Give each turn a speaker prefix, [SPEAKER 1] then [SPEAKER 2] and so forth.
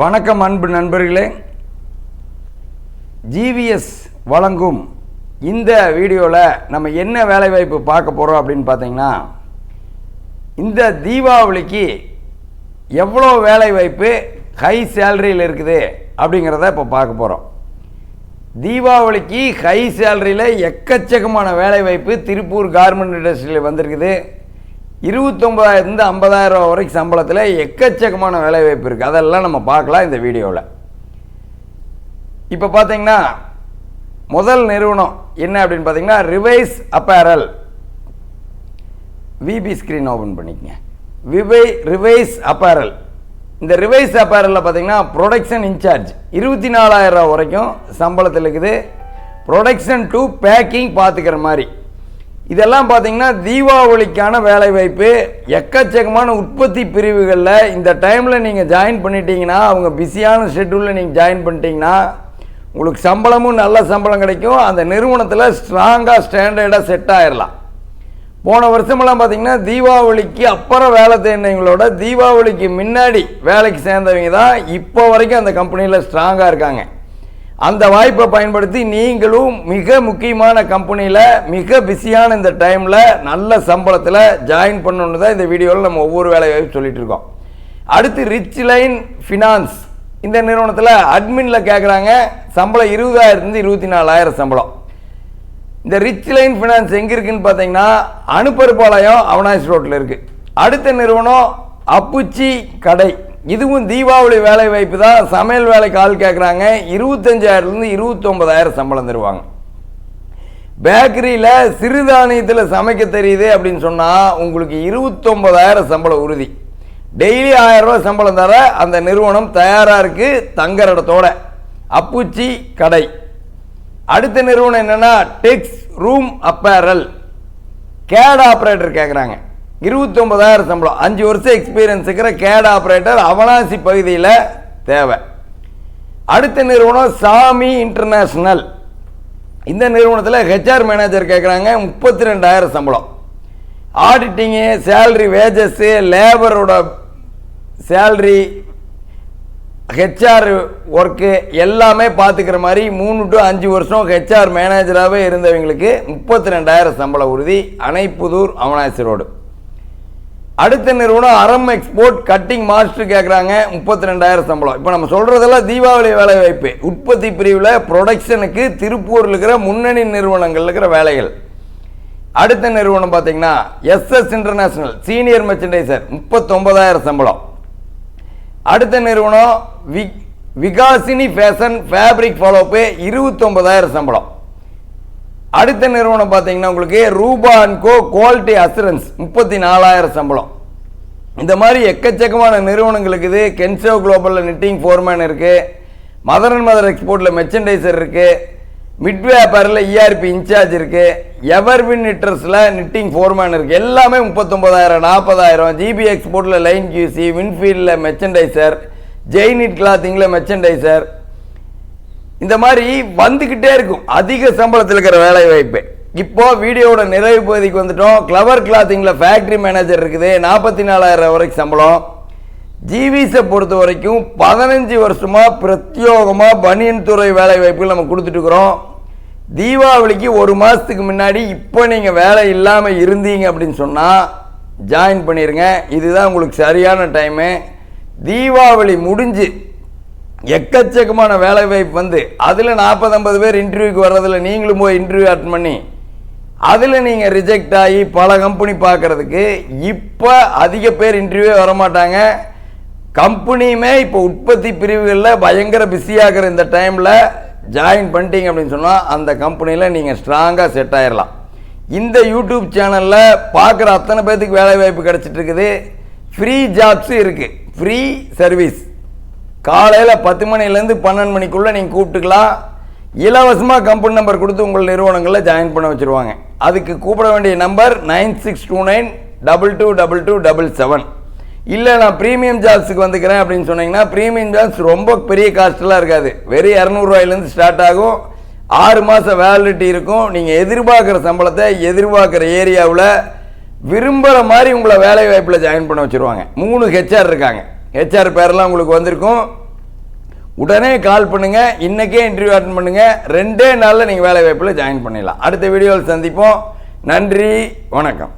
[SPEAKER 1] வணக்கம் அன்பு நண்பர்களே. ஜிவிஎஸ் வழங்கும் இந்த வீடியோவில் நம்ம என்ன வேலைவாய்ப்பு பார்க்க போகிறோம் அப்படின்னு பார்த்தீங்கன்னா இந்த தீபாவளிக்கு எவ்வளோ வேலைவாய்ப்பு ஹை சேலரியில் இருக்குது அப்படிங்கிறத இப்போ பார்க்க போகிறோம் தீபாவளிக்கு ஹை சேலரியில் எக்கச்சக்கமான வேலைவாய்ப்பு திருப்பூர் கார்மெண்ட் இண்டஸ்ட்ரியில் வந்திருக்குது. இருபத்தொம்பதாயிரத்துலேருந்து ஐம்பதாயிரம் ரூபா வரைக்கும் சம்பளத்தில் எக்கச்சக்கமான வேலைவாய்ப்பு இருக்குது அதெல்லாம் நம்ம பார்க்கலாம் இந்த வீடியோவில் இப்போ பார்த்தீங்கன்னா முதல் நிறுவனம் என்ன அப்படின்னு பார்த்தீங்கன்னா ரிவைஸ் அப்பேரல். விபி ஸ்க்ரீன் ஓப்பன் பண்ணிக்கங்க. விவை ரிவைஸ் அப்பேரல். இந்த ரிவைஸ் அப்பேரலில் பார்த்தீங்கன்னா ப்ரொடக்ஷன் இன்சார்ஜ் இருபத்தி நாலாயிரம் ரூபா வரைக்கும் சம்பளத்தில் இருக்குது. ப்ரொடக்ஷன் டு பேக்கிங் பார்த்துக்கிற மாதிரி. இதெல்லாம் பார்த்தீங்கன்னா தீபாவளிக்கான வேலைவாய்ப்பு எக்கச்சக்கமான உற்பத்தி பிரிவுகளில் இந்த டைமில் நீங்கள் ஜாயின் பண்ணிட்டீங்கன்னா அவங்க பிஸியான ஷெட்யூலில் நீங்கள் ஜாயின் பண்ணிட்டீங்கன்னா உங்களுக்கு சம்பளமும் நல்ல சம்பளம் கிடைக்கும். அந்த நிறுவனத்தில் ஸ்ட்ராங்காக ஸ்டாண்டர்டாக செட் ஆயிடலாம் போன வருஷமெல்லாம் பார்த்தீங்கன்னா தீபாவளிக்கு அப்புறம் வேலை தேடினவங்களோட தீபாவளிக்கு முன்னாடி வேலைக்கு சேர்ந்தவங்க தான் இப்போ வரைக்கும் அந்த கம்பெனியில் ஸ்ட்ராங்காக இருக்காங்க. அந்த வாய்ப்பை பயன்படுத்தி நீங்களும் மிக முக்கியமான கம்பெனியில் மிக பிஸியான இந்த டைமில் நல்ல சம்பளத்தில் ஜாயின் பண்ணணுன்னு தான் இந்த வீடியோவில் நம்ம ஒவ்வொரு வேலையும் சொல்லிட்டு இருக்கோம். அடுத்து ரிச் லைன் ஃபினான்ஸ் இந்த நிறுவனத்தில் அட்மினில் கேட்குறாங்க சம்பளம் இருபதாயிரத்துலேருந்து இருபத்தி நாலாயிரம் சம்பளம். இந்த ரிச் லைன் ஃபினான்ஸ் எங்கே இருக்குன்னு பார்த்தீங்கன்னா அனுப்பருப்பாளையம் அவனாசி ரோட்டில் இருக்குது அடுத்த நிறுவனம் அப்புச்சி கடை. இதுவும் தீபாவளி வேலை வாய்ப்பு தான். சமையல் வேலைக்கு ஆள் கேட்குறாங்க இருபத்தஞ்சாயிரத்துலேருந்து இருபத்தொம்பதாயிரம் சம்பளம் தருவாங்க. பேக்கரியில் சிறுதானியத்தில் சமைக்க தெரியுது அப்படின்னு சொன்னால் உங்களுக்கு இருபத்தொம்பதாயிரம் சம்பளம் உறுதி. டெய்லி ஆயிரம் சம்பளம் தர அந்த நிறுவனம் தயாராக இருக்குது தங்குற இடத்தோட. அப்புச்சி கடை. அடுத்த நிறுவனம் என்னன்னா tex room apparel. CAD operator கேட்குறாங்க இருபத்தொம்பதாயிரம் சம்பளம். அஞ்சு வருஷம் எக்ஸ்பீரியன்ஸ் இருக்கிற கேட் ஆப்ரேட்டர் அவனாசி பகுதியில் தேவை. அடுத்த நிறுவனம் சாமி இன்டர்நேஷ்னல் இந்த நிறுவனத்தில் ஹெச்ஆர் மேனேஜர் கேட்குறாங்க முப்பத்தி ரெண்டாயிரம் சம்பளம் ஆடிட்டிங்கு சேல்ரி வேஜஸ்ஸு லேபரோட சேல்ரி ஹெச்ஆர் ஒர்க்கு எல்லாமே பார்த்துக்கிற மாதிரி மூணு டு அஞ்சு வருஷம் ஹெச்ஆர் மேனேஜராகவே இருந்தவங்களுக்கு முப்பத்தி ரெண்டாயிரம் சம்பள உறுதி. அணைப்புதூர் அவனாசி ரோடு. அடுத்த நிறுவனம் அறம் எக்ஸ்போர்ட் கட்டிங் மாஸ்டர் கேட்குறாங்க முப்பத்தி ரெண்டாயிரம் சம்பளம். இப்போ நம்ம சொல்கிறதெல்லாம் தீபாவளி வேலை வாய்ப்பு. உற்பத்தி பிரிவில் ப்ரொடக்ஷனுக்கு திருப்பூரில் இருக்கிற முன்னணி நிறுவனங்கள் இருக்கிற வேலைகள். அடுத்த நிறுவனம் பார்த்தீங்கன்னா எஸ்எஸ் இன்டர்நேஷனல் சீனியர் மெர்ச்சன்டைசர் முப்பத்தொம்பதாயிரம் சம்பளம். அடுத்த நிறுவனம் V Vikasini fashion fabric follow up இருபத்தொம்பதாயிரம் சம்பளம். அடுத்த நிறுவனம் பார்த்தீங்கன்னா உங்களுக்கு ரூபா அண்ட் கோ குவாலிட்டி அசூரன்ஸ் முப்பத்தி நாலாயிரம் சம்பளம். இந்த மாதிரி எக்கச்சக்கமான நிறுவனங்களுக்கு இது. கென்சோ குளோபலில் நிட்டிங் ஃபோர்மேன் இருக்குது மதர் அண்ட் மதர் எக்ஸ்போர்ட்டில் மெர்ச்சன்டைசர் இருக்குது மிட் வியாபாரில் இஆர்பி இன்சார்ஜ் இருக்குது எவர்வின் நிட்டர்ஸில் நிட்டிங் ஃபோர்மேன் இருக்குது எல்லாமே முப்பத்தொம்பதாயிரம் நாற்பதாயிரம். ஜிபி எக்ஸ்போர்ட்டில் லைன் கியூசி வின்ஃபீல்டில் மெர்ச்சன்டைசர் ஜெய்னிட் கிளாத்திங்கில் மெர்ச்சன்டைசர் இந்த மாதிரி வந்துக்கிட்டே இருக்கும். அதிக சம்பளத்தில் இருக்கிற வேலை வாய்ப்பு இப்போ வீடியோவோட நிறைவு பகுதிக்கு வந்துட்டோம். கிளவர் கிளாத்திங்கில் ஃபேக்ட்ரி மேனேஜர் இருக்குது. நாற்பத்தி நாலாயிரம் வரைக்கும் சம்பளம். ஜிவிஸை பொறுத்த வரைக்கும் பதினஞ்சு வருஷமாக பிரத்யோகமாக பனியன் துறை வேலை வாய்ப்புகள் நம்ம கொடுத்துட்டு இருக்கிறோம். தீபாவளிக்கு ஒரு மாதத்துக்கு முன்னாடி இப்போ நீங்கள் வேலை இல்லாமல் இருந்தீங்க அப்படின்னு சொன்னால் ஜாயின் பண்ணிடுங்க இதுதான் உங்களுக்கு சரியான டைமு தீபாவளி முடிஞ்சு எக்கச்சக்கமான வேலை வாய்ப்பு வந்து. அதில் நாற்பது ஐம்பது பேர் இன்டர்வியூக்கு வர்றதில் நீங்களும் போய் இன்டர்வியூ அட்டன் பண்ணி அதில் நீங்கள் ரிஜெக்ட் ஆகி பல கம்பெனி பார்க்குறதுக்கு இப்போ அதிக பேர் இன்டர்வியூவே வரமாட்டாங்க. கம்பெனியுமே இப்போ உற்பத்தி பிரிவுகளில் பயங்கர பிஸியாகிற இந்த டைமில் ஜாயின் பண்ணிட்டீங்க அப்படின்னு சொன்னால் அந்த கம்பெனியில் நீங்கள் ஸ்ட்ராங்காக செட் ஆயிடலாம் இந்த யூடியூப் சேனலில் பார்க்குற அத்தனை பேர்த்துக்கு வேலை வாய்ப்பு ஃப்ரீ ஜாப்ஸும் இருக்குது ஃப்ரீ சர்வீஸ் காலையில் பத்து மணிலேருந்து பன்னெண்டு மணிக்குள்ளே நீங்கள் கூப்பிட்டுக்கலாம். இலவசமாக கம்பெனி நம்பர் கொடுத்து உங்கள் நிறுவனங்களில் ஜாயின் பண்ண வச்சுருவாங்க. அதுக்கு கூப்பிட வேண்டிய number nine six two nine double two double two double seven. இல்லை நான் ப்ரீமியம் ஜாப்ஸுக்கு வந்துக்கிறேன் அப்படின்னு சொன்னீங்கன்னா ப்ரீமியம் ஜாப்ஸ் ரொம்ப பெரிய காஸ்ட்லாம் இருக்காது. வெறும் இரநூறுவாயிலேருந்து ஸ்டார்ட் ஆகும். ஆறு மாதம் வேலிடிட்டி இருக்கும். நீங்கள் எதிர்பார்க்குற சம்பளத்தை எதிர்பார்க்குற ஏரியாவில் விரும்புகிற மாதிரி உங்களை வேலை வாய்ப்பில் ஜாயின் பண்ண வச்சுருவாங்க. மூணு ஹெச்ஆர் இருக்காங்க. ஹெச்ஆர் பேரெல்லாம் உங்களுக்கு வந்திருக்கும். உடனே கால் பண்ணுங்க இன்னைக்கே இன்டர்வியூ அட்டன் பண்ணுங்க. ரெண்டே நாளில் நீங்கள் வேலை வாய்ப்பில் ஜாயின் பண்ணிடலாம். அடுத்த வீடியோவில் சந்திப்போம். நன்றி வணக்கம்.